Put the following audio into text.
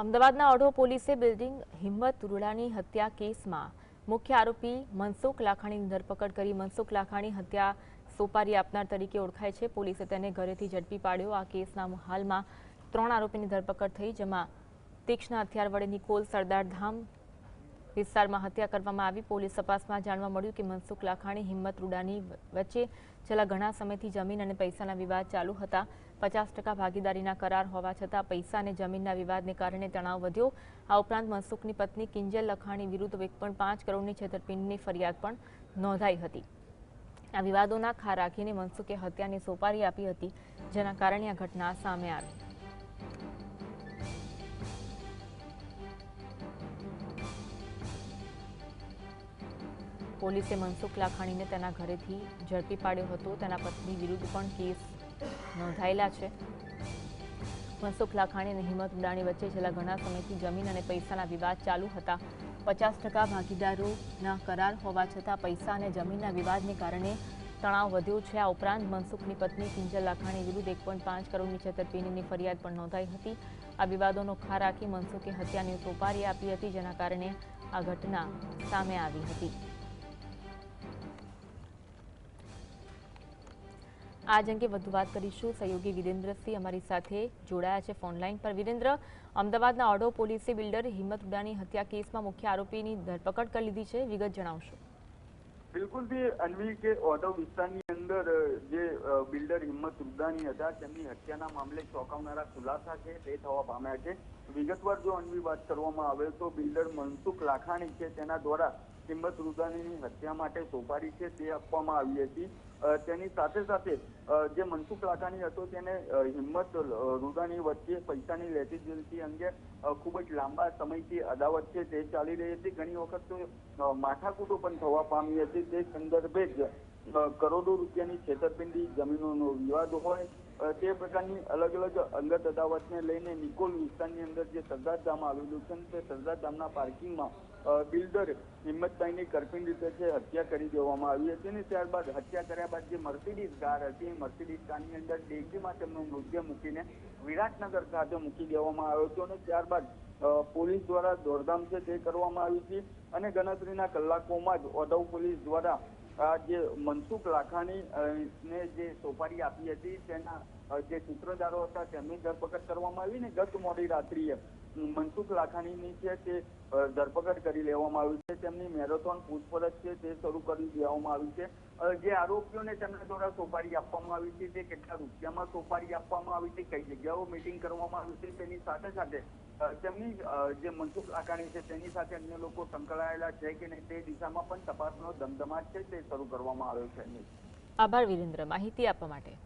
અમદાવાદના ઓઢો પોલીસે બિલ્ડિંગ હિંમત રૂડાની હત્યા કેસમાં મુખ્ય આરોપી મનસુખ લાખાણીની ધરપકડ કરી. મનસુખ લાખાણી હત્યા સોપારી આપનાર તરીકે ઓળખાય છે. પોલીસે તેને ઘરેથી ઝડપી પાડ્યો. આ કેસના હાલમાં ત્રણ આરોપીની ધરપકડ થઈ, જેમાં તીક્ષ્ણ હથિયાર વડે નિકોલ સરદાર ધામ વિસ્તારમાં હત્યા કરવામાં આવી. પોલીસ તપાસમાં જાણવા મળ્યું કે મનસુખ લાખાણી, હિંમત રૂડાની વચ્ચે છેલ્લા ઘણા સમયથી જમીન અને પૈસાના વિવાદ ચાલુ હતા. પચાસ ટકા ભાગીદારીના કરાર હોવા છતાં પૈસા અને જમીનના વિવાદને કારણે તણાવ વધ્યો. આ ઉપરાંત મનસુખની પત્ની કિંજલ લખાણી વિરુદ્ધ એક પાંચ કરોડની છેતરપિંડીની ફરિયાદ પણ નોંધાઈ હતી. આ વિવાદોના ખા રાખીને મનસુખે હત્યાની સોપારી આપી હતી, જેના કારણે આ ઘટના સામે આવી. પોલીસે મનસુખ લાખાણીને તેના ઘરેથી ઝડપી પાડ્યો હતો. તેના પત્ની વિરુદ્ધ પણ કેસ નોંધાયેલા છે. મનસુખ લાખાણી અને હિંમત ઉડાણી વચ્ચે છેલ્લા ઘણા સમયથી જમીન અને પૈસાના વિવાદ ચાલુ હતા. પચાસ ટકા ભાગીદારોના કરાર હોવા છતાં પૈસા અને જમીનના વિવાદને કારણે તણાવ વધ્યો છે. આ ઉપરાંત મનસુખની પત્ની કિંજલ લાખાણી વિરુદ્ધ એક પોઈન્ટ પાંચ કરોડની છેતરપિંડીની ફરિયાદ પણ નોંધાઈ હતી. આ વિવાદોનો ખા રાખી મનસુખે હત્યાની સોપારી આપી હતી, જેના કારણે આ ઘટના સામે આવી હતી. આજ અંગે વધુ વાત કરીશું. સહયોગી વિરેન્દ્રસિંહ અમારી સાથે જોડાયા છે ફોનલાઈન પર. વિરેન્દ્ર, અમદાવાદના ઓડો પોલીસે બિલ્ડર હિંમત ઉડાની હત્યા કેસમાં મુખ્ય આરોપીની ધરપકડ કરી લીધી છે. વિગત જણાવશો. બિલકુલ જે અન્વી, કે ઓડો વિસ્તારની અંદર જે બિલ્ડર હિંમત ઉદ્દાની હતા, તેમની હત્યાના મામલે ચોંકાવનારા ખુલાસા છે, તે થવા પામ્યા છે. વિગતવાર જો અન્વી વાત કરવામાં આવે, તો બિલ્ડર મનસુખ લાખાણી છે, તેના દ્વારા હિંમત રૂદાનીની હત્યા માટે સોપારી છે તે આપવામાં આવી હતી. તેની સાથે સાથે જે મનસુખ લાખાણી હતો તેને હિંમત રૂદાની વચ્ચે પૈસાની લેતી દેતી અંગે ખૂબ જ લાંબા સમયથી અદાવત છે તે ચાલી રહી હતી. ઘણી વખત માથાકૂટો પણ થવા પામી હતી. તે સંદર્ભે જ કરોડો રૂપિયાની છેતરપિંડી જમીનોનો વિવાદ હોય તે પ્રકારની અલગ અલગ અંગત અદાવતને લઈને નિકોલ વિસ્તારની અંદર જે સરદાર ધામ આવેલું છે તે સરદાર ધામના પાર્કિંગમાં બિલ્ડર હિંમતભાઈની કરપીણ રીતે હત્યા કરી દેવામાં આવી હતી અને ત્યારબાદ હત્યા કર્યા બાદ જે મર્સિડીઝ કાર હતી મર્સિડીઝ કારની અંદર ડેગીમાં તેમનો મૃતદેહ મૂકીને વિરાટનગર ખાતે મૂકી દેવામાં આવ્યો હતો અને ત્યારબાદ પોલીસ દ્વારા દોડધામ છે તે કરવામાં આવી હતી અને ગણતરીના કલાકોમાં જ ઓઢવ પોલીસ દ્વારા જે મનસુખ લાખાણી ને જે સોપારી આપી હતી, તેના જે સૂત્રધારો હતા, તેમની ધરપકડ કરવામાં આવી ને ગત મોડી રાત્રિએ મનસુખ લાખાણીની છે તે ધરપકડ કરી લેવામાં આવી છે. તેમની મેરેથોન પૂછપરછ છે તે શરૂ કરી દેવામાં આવી છે. જે આરોપીઓને તેમના દ્વારા સોપારી આપવામાં આવી છે તે કેટલા રૂપિયામાં સોપારી આપવામાં આવી છે, કઈ જગ્યાઓ મીટિંગ કરવામાં આવી છે તેની સાથે સાથે તેમની જે મનસુખ લાખાણી છે તેની સાથે અન્ય લોકો સંકળાયેલા છે કે નહીં તે દિશામાં પણ તપાસનો ધમધમાટ છે તે શરૂ કરવામાં આવ્યો છે. આભાર વિરેન્દ્ર. માહિતી આપવા માટે.